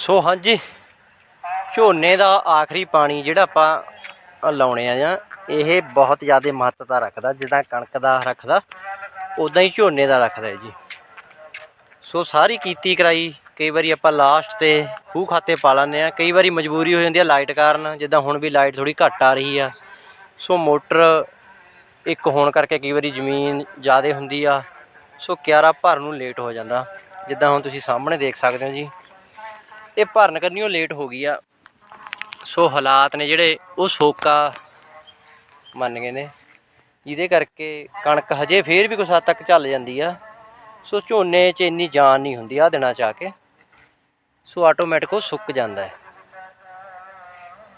ਸੋ ਹਾਂਜੀ। ਝੋਨੇ ਦਾ ਆਖਰੀ ਪਾਣੀ ਜਿਹੜਾ ਆਪਾਂ ਲਾਉਣੇ ਆ ਜਾਂ ਇਹ ਬਹੁਤ ਜ਼ਿਆਦਾ ਮਹੱਤਤਾ ਰੱਖਦਾ, ਜਿੱਦਾਂ ਕਣਕ ਦਾ ਰੱਖਦਾ ਉਦਾਂ ਹੀ ਝੋਨੇ ਦਾ ਰੱਖਦਾ ਜੀ। ਸੋ ਸਾਰੀ ਕੀਤੀ ਕਰਾਈ, ਕਈ ਵਾਰੀ ਆਪਾਂ ਲਾਸਟ ਤੇ ਖੂਹ ਖਾਤੇ ਪਾ ਲੈਂਦੇ ਆ, ਕਈ ਵਾਰੀ ਮਜਬੂਰੀ ਹੋ ਜਾਂਦੀ ਆ ਲਾਈਟ ਕਾਰਨ, ਜਿੱਦਾਂ ਹੁਣ ਵੀ ਲਾਈਟ ਥੋੜੀ ਘੱਟ ਆ ਰਹੀ ਆ। ਸੋ ਮੋਟਰ ਇੱਕ ਹੋਣ ਕਰਕੇ ਕਈ ਵਾਰੀ ਜ਼ਮੀਨ ਜ਼ਿਆਦਾ ਹੁੰਦੀ ਆ, ਸੋ ਕਿਆਰਾ ਭਰ ਨੂੰ ਲੇਟ ਹੋ ਜਾਂਦਾ। ਜਿੱਦਾਂ ਹੁਣ ਤੁਸੀਂ ਸਾਹਮਣੇ ਦੇਖ ਸਕਦੇ ਹੋ ਜੀ ਇਹ ਭਰਨ ਉਹ ਲੇਟ ਹੋ ਗਈ ਆ। ਸੋ ਹਾਲਾਤ ਨੇ ਜਿਹੜੇ ਉਹ ਸੋਕਾ ਮੰਨ ਗਏ ਨੇ। ਜਿਹਦੇ ਕਰਕੇ ਕਣਕ ਹਜੇ ਫੇਰ ਵੀ ਕੁਛ ਹੱਦ ਤੱਕ ਚੱਲ ਜਾਂਦੀ ਆ। ਸੋ ਝੋਨੇ 'ਚ ਇੰਨੀ ਜਾਨ ਨਹੀਂ ਹੁੰਦੀ ਆ ਦਿਨਾਂ 'ਚ ਆ ਕੇ। ਸੋ ਆਟੋਮੈਟਿਕ ਉਹ ਸੁੱਕ ਜਾਂਦਾ ਹੈ।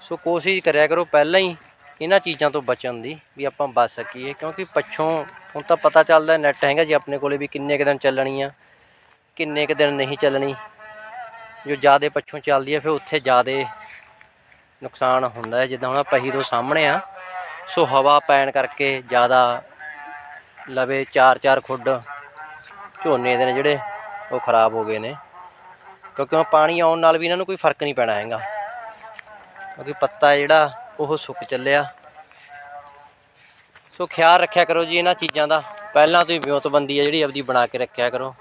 ਸੋ ਕੋਸ਼ਿਸ਼ ਕਰਿਆ ਕਰੋ ਪਹਿਲਾਂ ਹੀ ਇਹਨਾਂ ਚੀਜ਼ਾਂ ਤੋਂ ਬਚਣ ਦੀ ਵੀ ਆਪਾਂ ਬਚ ਸਕੀਏ। ਕਿਉਂਕਿ ਪੱਛੋਂ ਹੁਣ ਤਾਂ ਪਤਾ ਚੱਲਦਾ ਨੈਟ ਹੈਗਾ ਜੀ ਆਪਣੇ ਕੋਲੇ ਵੀ ਕਿੰਨੇ ਕੁ ਦਿਨ ਚੱਲਣੀ ਆ, ਕਿੰਨੇ ਕੁ ਦਿਨ ਨਹੀਂ ਚੱਲਣੀ। ਜੋ ਜ਼ਿਆਦੇ ਪੱਛੋਂ ਚੱਲਦੀ ਹੈ ਫਿਰ ਉੱਥੇ ਜ਼ਿਆਦੇ ਨੁਕਸਾਨ ਹੁੰਦਾ ਹੈ, ਜਿੱਦਾਂ ਹੁਣ ਪਹੀ ਤੋਂ ਸਾਹਮਣੇ ਆ। ਸੋ ਹਵਾ ਪੈਣ ਕਰਕੇ ਜ਼ਿਆਦਾ ਲਵੇ ਚਾਰ ਚਾਰ ਖੁੱਡ ਝੋਨੇ ਦੇ ਨੇ ਜਿਹੜੇ, ਉਹ ਖਰਾਬ ਹੋ ਗਏ ਨੇ। ਕਿਉਂਕਿ ਹੁਣ ਪਾਣੀ ਆਉਣ ਨਾਲ ਵੀ ਇਹਨਾਂ ਨੂੰ ਕੋਈ ਫ਼ਰਕ ਨਹੀਂ ਪੈਣਾ ਹੈਗਾ। ਕਿਉਂਕਿ ਪੱਤਾ ਜਿਹੜਾ, ਉਹ ਸੁੱਕ ਚੱਲਿਆ। ਸੋ ਖਿਆਲ ਰੱਖਿਆ ਕਰੋ ਜੀ ਇਹਨਾਂ ਚੀਜ਼ਾਂ ਦਾ। ਪਹਿਲਾਂ ਤੋਂ ਹੀ ਵਿਉਂਤਬੰਦੀ ਹੈ ਜਿਹੜੀ ਆਪਦੀ ਬਣਾ ਕੇ ਰੱਖਿਆ ਕਰੋ।